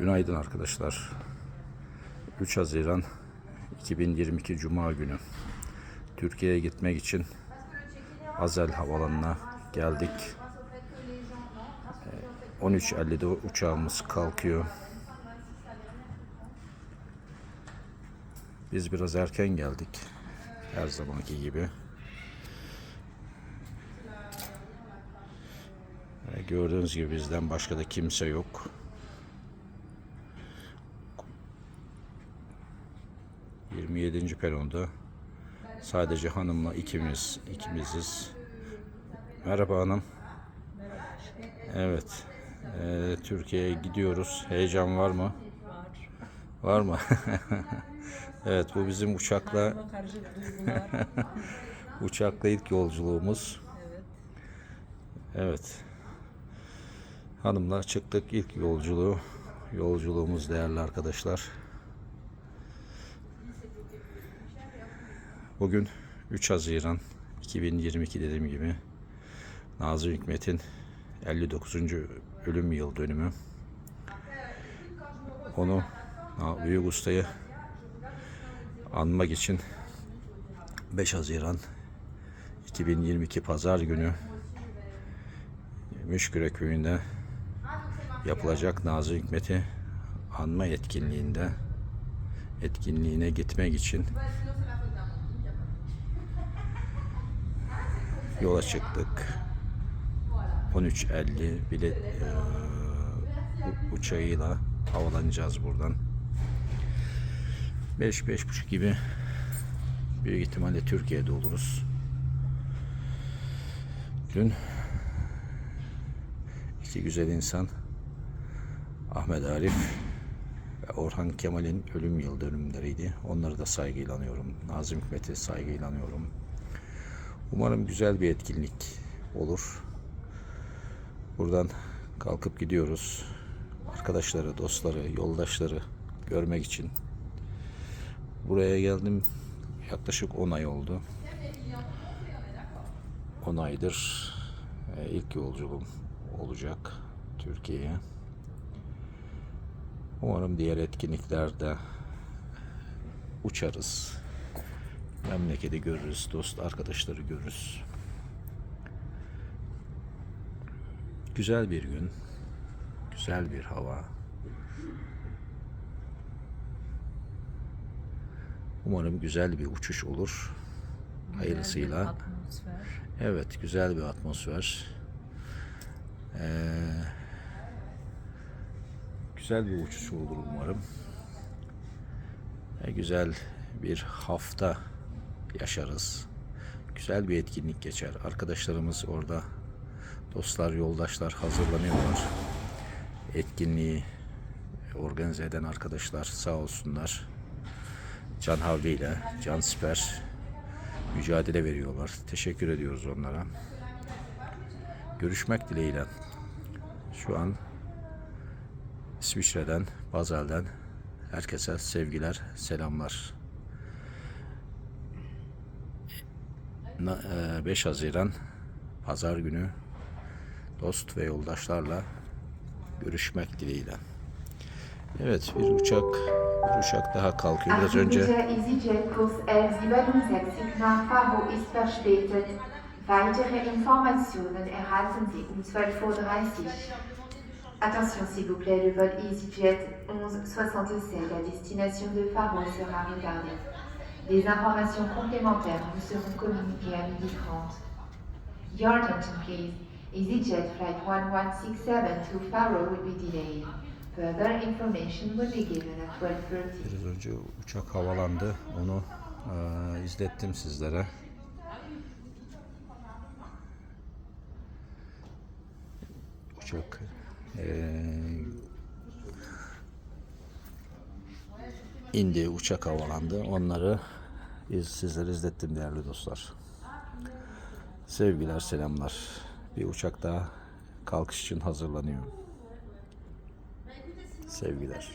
Günaydın arkadaşlar. 3 Haziran 2022 Cuma günü. Türkiye'ye gitmek için Azel Havalanı'na geldik. Ee, 13.50'de uçağımız kalkıyor. Biz biraz erken geldik. Her zamanki gibi. Ee, Gördüğünüz gibi bizden başka da kimse yok. Yirmi yedinci peronda sadece hanımla ikimiz ikimiziz. Merhaba hanım. Evet. Ee, Türkiye'ye gidiyoruz. Heyecan var mı? Var mı? evet bu bizim uçakla uçakla ilk yolculuğumuz. Evet. Hanımla çıktık ilk yolculuğu. Yolculuğumuz değerli arkadaşlar. Bugün 3 Haziran 2022 dediğim gibi Nazım Hikmet'in 59. ölüm yıl dönümü. Onu büyük ustayı anmak için 5 Haziran 2022 Pazar günü Müşküre köyünde yapılacak Nazım Hikmet'i anma etkinliğinde etkinliğine gitmek için yola çıktık. 13.50 bilet e, uçağıyla havalanacağız buradan. 5-5.30 gibi büyük ihtimalle Türkiye'de oluruz. Dün iki güzel insan Ahmet Arif ve Orhan Kemal'in ölüm yıl dönümleriydi. Onları da saygıyla anıyorum. Nazım Hikmet'i saygıyla anıyorum. Umarım güzel bir etkinlik olur. Buradan kalkıp gidiyoruz. Arkadaşları, dostları, yoldaşları görmek için. Buraya geldim yaklaşık 10 ay oldu. 10 aydır e, ilk yolculuğum olacak Türkiye'ye. Umarım diğer etkinliklerde uçarız. Memleketi görürüz, dost arkadaşları görürüz. Güzel bir gün, güzel bir hava. Umarım güzel bir uçuş olur. Hayırlısıyla. Evet, güzel bir atmosfer. Ee, güzel bir uçuş olur umarım. Ee, güzel bir hafta yaşarız. Güzel bir etkinlik geçer. Arkadaşlarımız orada, dostlar, yoldaşlar hazırlanıyorlar. Etkinliği organize eden arkadaşlar sağ olsunlar. Can Havli ile Can Siper mücadele veriyorlar. Teşekkür ediyoruz onlara. Görüşmek dileğiyle. Şu an İsviçre'den, Bazel'den herkese sevgiler, selamlar. 5 Haziran Pazar günü dost ve yoldaşlarla görüşmek dileğiyle. Evet bir uçak bir uçak daha kalkıyor. Biraz önce Archimedes EasyJet Kurs L767 nach Faro ist verspätet. Weitere Informationen erhalten Sie um 12.30 Uhr. Attention s'il vous plaît, le vol EasyJet 1167 à destination de Faro sera retardé. Des informations complémentaires vous seront communiquées à 12h30. Your attention please. EasyJet flight 1167 to Faro will be delayed. Further information will be given at 12.30. Biraz önce uçak havalandı. Onu eee, izlettim sizlere. Uçak eee, indi, uçak havalandı. Onları iz, sizlere izlettim değerli dostlar. Sevgiler, selamlar. Bir uçak daha kalkış için hazırlanıyor. Sevgiler.